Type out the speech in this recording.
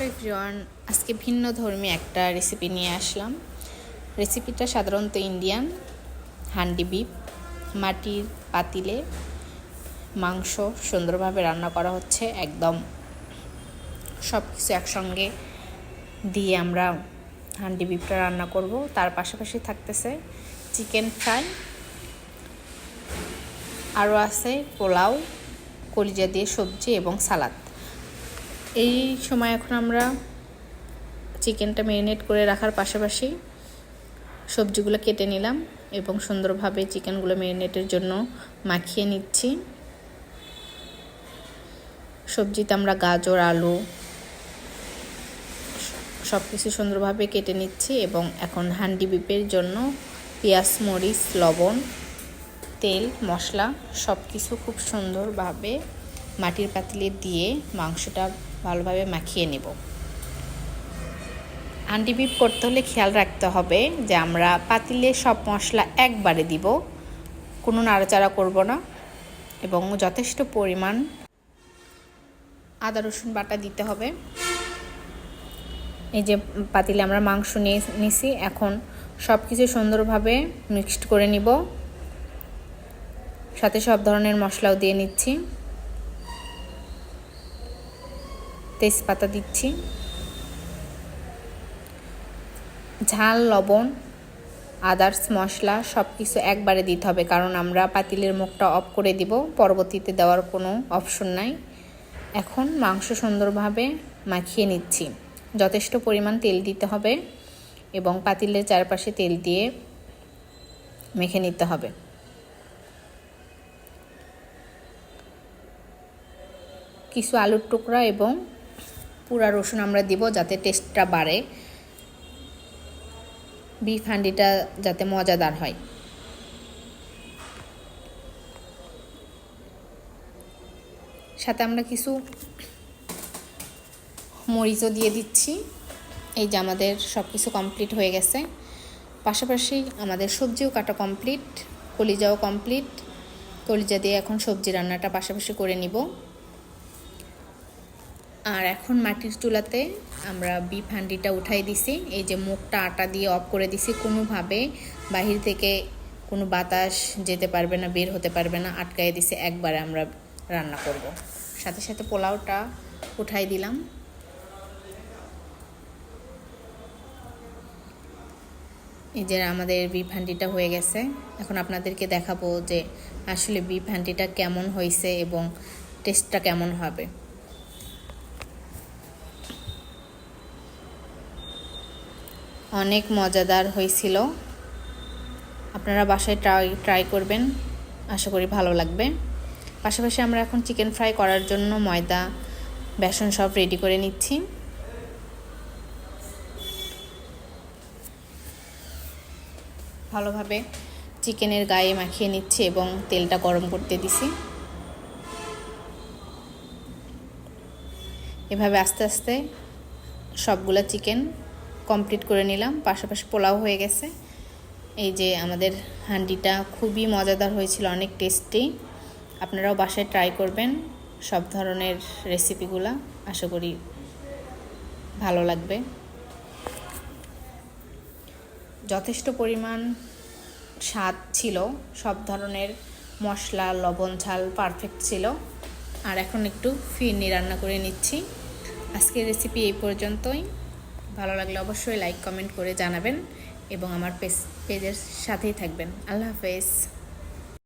Hello everyone আজকে ভিন্ন ধর্মী একটা রেসিপি নিয়ে আসলাম। রেসিপিটা সাধারণত ইন্ডিয়ান হান্ডি বিপ মাটির পাতিলে মাংস সুন্দরভাবে রান্না করা হচ্ছে, একদম সব কিছু একসঙ্গে দিয়ে আমরা হান্ডি বিপটা রান্না করব। তার পাশাপাশি থাকতেছে চিকেন ফ্রাই আরও আছে পোলাও, কলিজা দিয়ে সবজি এবং সালাদ। এই সময় এখন আমরা চিকেনটা ম্যারিনেট করে রাখার পাশাপাশি সবজিগুলো কেটে নিলাম এবং সুন্দরভাবে চিকেনগুলো ম্যারিনেটের জন্য মাখিয়ে নিচ্ছি। সবজিতে আমরা গাজর, আলু সব কিছু সুন্দরভাবে কেটে নিচ্ছি এবং এখন হান্ডি বিপের জন্য পেঁয়াজ, মরিচ, লবণ, তেল, মশলা সব কিছু খুব সুন্দরভাবে মাটির পাতিলে দিয়ে মাংসটা ভালোভাবে মাখিয়ে নেব। আন্টি বিপ করতে হলে খেয়াল রাখতে হবে যে আমরা পাতিলে সব মশলা একবারে দিব, কোনো নাড়াচাড়া করব না এবং যথেষ্ট পরিমাণ আদা, রসুন বাটা দিতে হবে। এই যে পাতিলে আমরা মাংস নিয়ে নিছি, এখন সব কিছু সুন্দরভাবে মিক্সড করে নিব। সাথে সব ধরনের মশলাও দিয়ে নিচ্ছি। তেজপাতা দিচ্ছি। ঝাল, লবণ আদার্স মশলা সব কিছু একবারে দিতে হবে কারণ আমরা পাতিলের মুখটা অফ করে দিব, পরবর্তীতে দেওয়ার কোনো অপশন নাই। এখন মাংস সুন্দরভাবে মাখিয়ে নিচ্ছি। যথেষ্ট পরিমাণ তেল দিতে হবে এবং পাতিলের চারপাশে তেল দিয়ে মেখে নিতে হবে। কিছু আলুর টুকরা এবং পুরা রসুন আমরা দিব যাতে টেস্টটা বাড়ে। বিফ হান্ডিটা যাতে মজাদার হয়। সাথে আমরা কিছু মরিচও দিয়ে দিচ্ছি। এই যে আমাদের সব কিছু কমপ্লিট হয়ে গেছে। পাশাপাশি আমাদের সবজিও কাটা কমপ্লিট কলিজাও কমপ্লিট কলিজা দিয়ে এখন সবজি রান্নাটা পাশাপাশি করে নিব। আর এখন মাটির চুলাতে আমরা বিফ হান্ডিটা উঠাই দিছি। এই যে মুখটা আটা দিয়ে অফ করে দিছি। কোনোভাবে বাহির থেকে কোনো বাতাস যেতে পারবে না, বের হতে পারবে না আটকাই দিছি। একবারে আমরা রান্না করব। সাথে সাথে পোলাওটা উঠাই দিলাম। এই যে আমাদের বিফ হান্ডিটা হয়ে গেছে। এখন আপনাদেরকে দেখাবো যে আসলে বিফ হান্ডিটা কেমন হয়েছে এবং টেস্টটা কেমন হবে। অনেক মজাদার হয়েছিল। আপনারা বাসায় ট্রাই ট্রাই করবেন। আশা করি ভালো লাগবে। পাশাপাশি আমরা এখন চিকেন ফ্রাই করার জন্য ময়দা, বেসন সব রেডি করে নিচ্ছি। ভালোভাবে চিকেনের গায়ে মাখিয়ে নিচ্ছি এবং তেলটা গরম করতে দিছি। এভাবে আস্তে আস্তে সবগুলো চিকেন কমপ্লিট করে নিলাম। পাশাপাশি পোলাও হয়ে গেছে। এই যে আমাদের হান্ডিটা খুবই মজাদার হয়েছিল, অনেক টেস্টি আপনারাও বাসায় ট্রাই করবেন সব ধরনের রেসিপিগুলা আশা করি ভালো লাগবে। যথেষ্ট পরিমাণ স্বাদ ছিল, সব ধরনের মশলা, লবণ, ঝাল পারফেক্ট ছিল। আর এখন একটু ফিরনি রান্না করে নিচ্ছি। আজকের রেসিপি এই পর্যন্তই। ভালো লাগলে অবশ্যই লাইক কমেন্ট করে জানাবেন এবং আমার পেজ পেজের সাথেই থাকবেন। আল্লাহ হাফেজ।